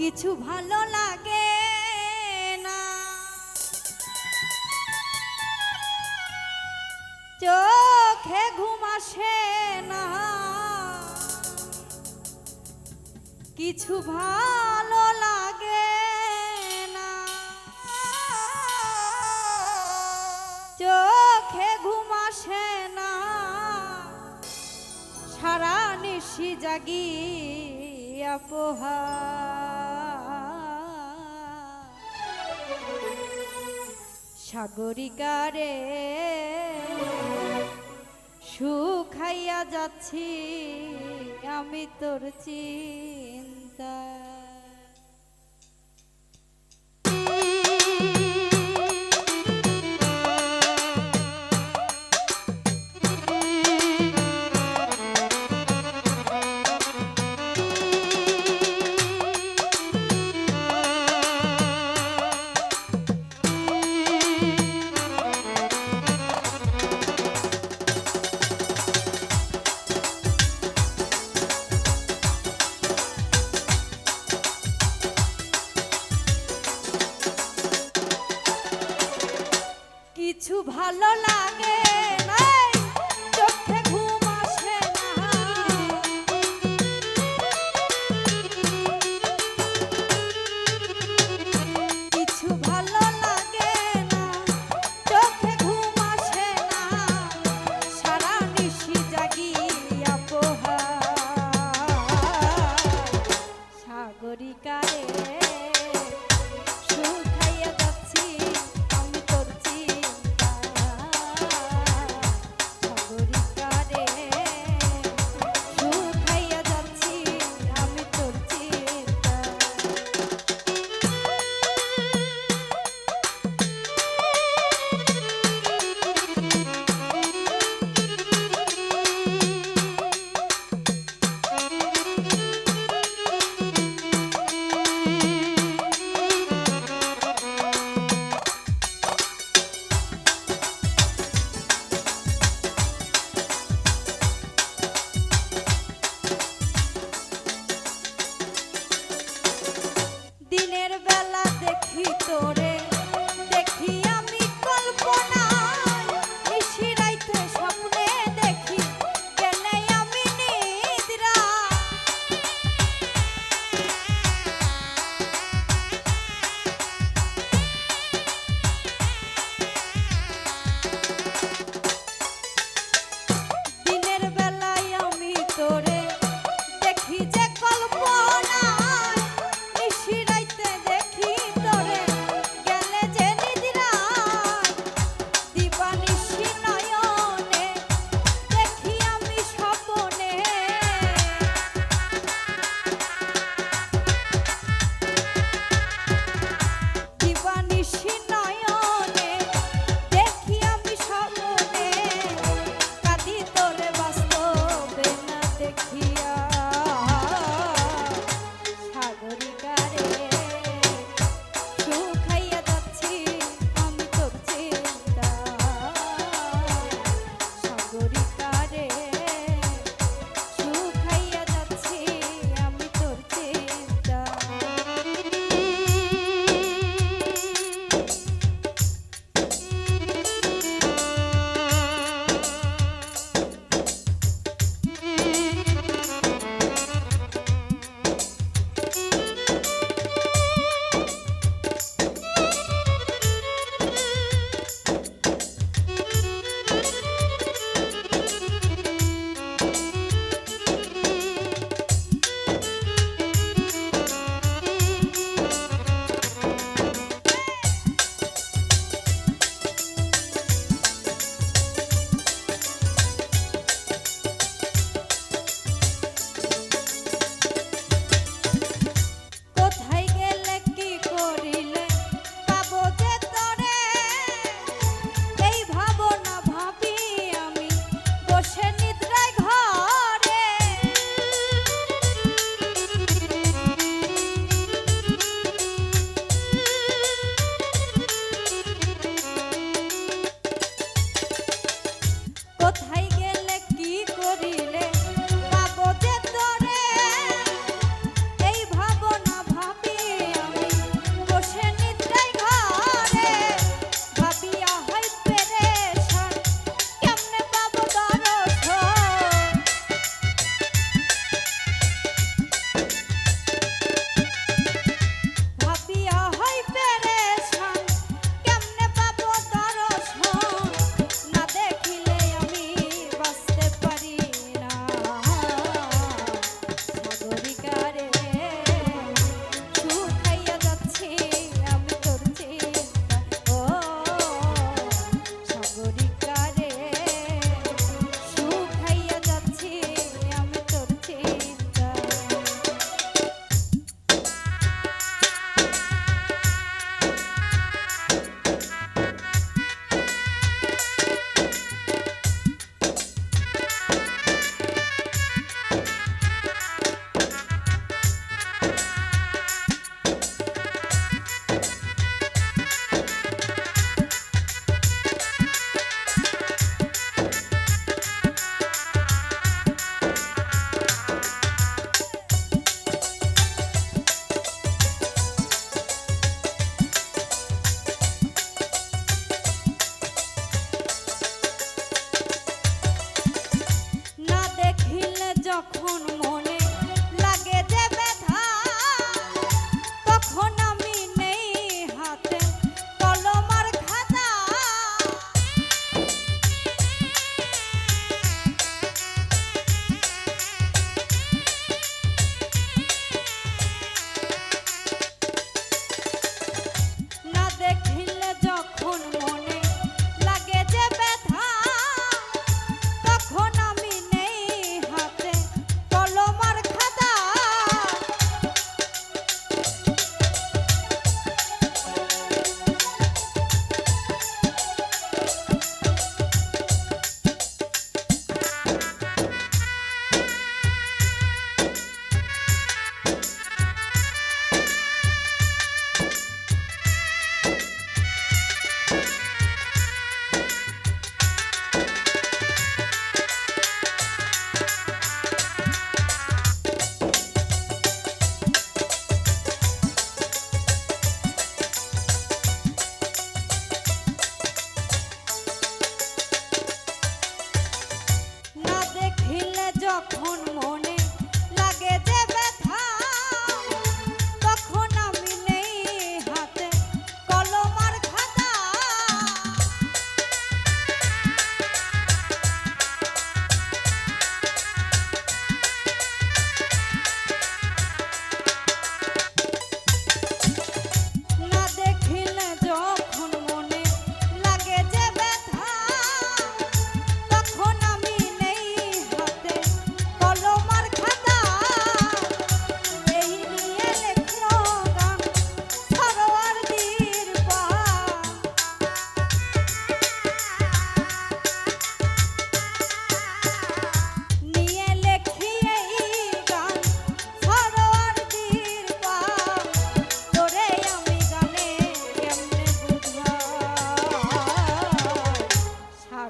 কিছু ভালো লাগে না। চোখে ঘুম আসে না। কিছু ভালো লাগে না। চোখে ঘুম আসে না। সারা নিশি জাগি পোহা। সাগরিকারে সুখাইয়া যাচ্ছি আমি তোর চিন্তা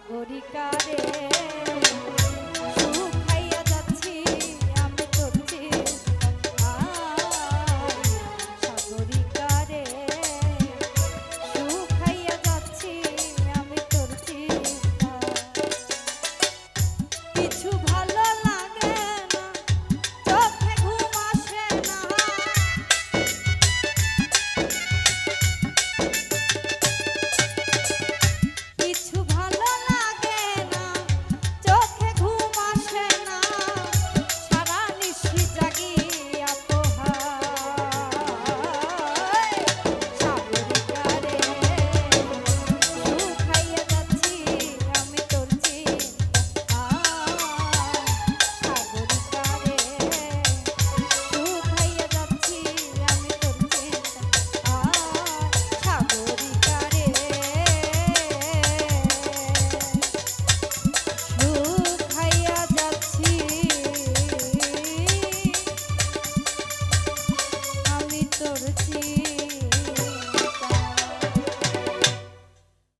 সাগরিকা রে।